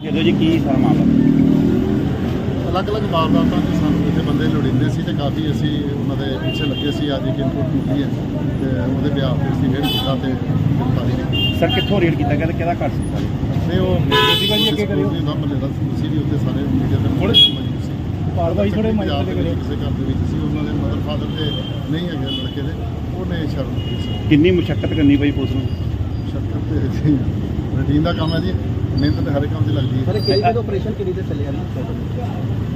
ਜਦੋਂ ਜੀ ਕੀ ਸਾਰਾ ਮਾਮਲਾ? ਅਲੱਗ-ਅਲੱਗ ਵਾਰਦਾਤਾਂ 'ਚ ਸਾਨੂੰ ਇੱਥੇ ਬੰਦੇ ਲੋੜੀਂਦੇ ਸੀ ਤੇ ਕਾਫੀ ਅਸੀਂ ਉਹਨਾਂ ਦੇ ਪਿੱਛੇ ਲੱਗੇ ਸੀ ਅੱਜ ਇੱਕ ਇਨਪੁਟ ਮਿਲੀ ਹੈ ਤੇ ਉਹਦੇ ਬਿਆਹ ਤੇ ਅਸੀਂ ਰੇਡ ਕੀਤਾ ਤੇ ਗ੍ਰਿਫਤਾਰੀ ਕੀਤੀ। ਸਰ ਕਿੱਥੋਂ ਰੇਡ ਕੀਤਾ? ਗਿਆ ਤੇ ਕਿਹਦਾ ਘਰ ਸੀ ਸਰ ਤੇ ਉਹ ਭਾਜੀ ਅੱਗੇ ਕਰਿਓ। ਦਾ ਮੱਲੇ ਦਾ ਸੀ ਵੀ ਉੱਥੇ ਸਾਰੇ ਮੀਡੀਆ ਦੇ ਮੌਜੂਦ ਸੀ। ਕਾਰਵਾਈ ਥੋੜ੍ਹੇ ਪੰਜਾਬ ਦੇ ਤੇ ਵਿੱਚ ਕਿਸੇ ਘਰ ਦੇ ਵਿੱਚ ਸੀ ਉਹਨਾਂ ਦੇ ਮਦਰ ਫਾਦਰ ਦੇ ਨਹੀਂ ਹੈਗੇ ਲੜਕੇ ਦੇ ਉਹਨੇ ਸ਼ਰਮ ਕੀਤੀ ਸੀ। ਕਿੰਨੀ ਮੁਸ਼ਕਲ ਕਰਨੀ ਪਈ ਪੁਲਿਸ ਨੂੰ? ਸ਼ੱਕਰ ਤੇ ਰੂਟੀਨ ਦਾ ਕੰਮ ਹੈ ਜੀ। ਮਿਹਨਤ ਤੇ ਹਰ ਕੰਮ 'ਚ ਲੱਗਦੀ ਹੈ। ਸਰ ਕਿਹੜੀ ਆਪਰੇਸ਼ਨ ਕਿਹੜੀ ਤੇ ਚੱਲਿਆ ਨਾ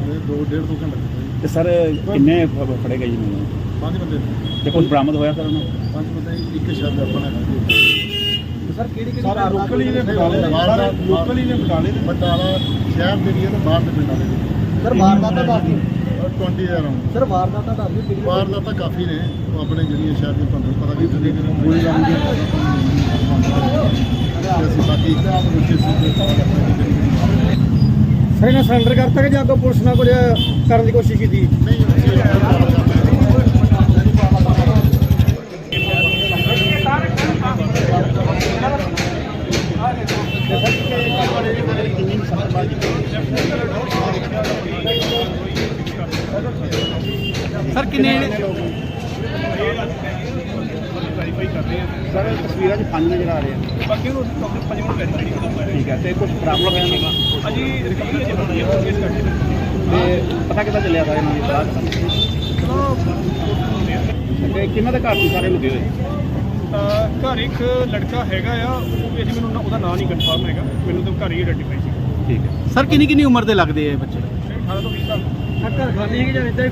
ਇਹ ਦੋ ਡੇਢ ਦੋ ਘੰਟੇ ਤੇ ਸਰ ਕਿੰਨੇ ਫ- ਫੜੇ ਗਏ ਜੀ ਮੈਨੂੰ? ਪੰਜ ਬੰਦੇ ਨੇ। ਤੇ ਕੁਝ ਬਰਾਮਦ ਹੋਇਆ ਸਰ ਉਹਨੂੰ? ਪੰਜ ਬੰਦੇ ਇੱਕ ਸ਼ਬਦ ਆਪਣਾ ਜੀ ਸਰ ਕਿਹੜੀ ਕਿਹੜੀ ਸਾਰੇ ਲੋਕਲ ਹੀ ਨੇ ਬਟਾਲੇ ਸਾਰੇ ਲੋਕਲ ਹੀ ਨੇ ਬਟਾਲੇ ਦੇ? ਬਟਾਲਾ ਸ਼ਹਿਰ ਦੇ ਏਰੀਆ ਤੇ ਬਾਹਰ ਦੇ ਪਿੰਡਾਂ ਦੇ ਸਰ ਵਾਰਦਾਤ ਦਾ ਦੱਸ ਦਿਓ 20 ਅਰਾਊਂਡ ਸਰ ਵਾਰਦਾਤ ਦਾ ਦੱਸ ਦਿਓ ਕਿਹੜੀ ਬਾਹਰ ਦਾ ਤਾਂ ਕਾਫੀ ਨੇ। ਉਹ ਆਪਣੇ ਜਿਹੜੀਆਂ ਸ਼ਹਿਰ ਦੇ ਤੁਹਾਨੂੰ ਪਤਾ ਵੀ ਤੁਸੀਂ ਅਸੀਂ ਬਾਕੀ ਉੱਚੇ ਸੀ ਸਰ ਇਹਨਾਂ ਸਰੈਂਡਰ ਕਰਤਾ ਕਿ ਜਾਂ ਅੱਗੋਂ ਪੁਲਿਸ ਨਾਲ ਕੁਝ ਕਰਨ ਦੀ ਕੋਸ਼ਿਸ਼ ਕੀਤੀ? ਸਰ, ਕਿੰਨੇ ਸਰ ਤਸਵੀਰਾਂ 'ਚ ਪੰਜ ਨਜ਼ਰ ਆ ਰਹੇ ਆ। ਬਾਕੀ ਨੂੰ ਟੌਪਿਕ ਪੰਜ ਮਿੰਟ ਵੈਰੀਫਾਈ ਕਰਨਾ ਠੀਕ ਹੈ ਤੇ ਕੁਝ ਬਰਾਮਦ ਹੋਇਆ ਨਹੀਂ ਅਜੀ ਰਿਕਵਰੀ ਜੇ ਹੁੰਦੀ ਹੈ ਕੇਸ ਕਰਦੇ ਤੇ ਪਤਾ ਕਿੱਦਾਂ ਚੱਲਿਆ ਸਰ ਇਹਨਾਂ ਦੀ ਬਾਤ ਤੇ ਕਿੰਨਾ ਦੇ ਘਰ ਸੀ ਸਾਰੇ ਲੁਕੇ ਹੋਏ? ਤਾਂ ਘਰ ਇੱਕ ਲੜਕਾ ਹੈਗਾ ਆ ਉਹ ਵੀ ਅਜੇ ਮੈਨੂੰ ਨਾ- ਉਹਦਾ ਨਾਂ ਨਹੀਂ ਕਨਫਰਮ ਹੈਗਾ। ਮੈਨੂੰ ਤਾਂ ਘਰ ਹੀ ਆਈਡੈਂਟੀਫਾਈ ਸੀ। ਠੀਕ ਹੈ। ਸਰ ਕਿੰਨੀ ਕਿੰਨੀ ਉਮਰ ਦੇ ਲੱਗਦੇ ਆ ਇਹ ਬੱਚੇ? 18 ਤੋਂ 20 ਸਾਲ। ਘਰ ਖਾਲੀ ਹੈ ਕਿ ਜਾਂ ਇੱਦਾਂ ਹੀ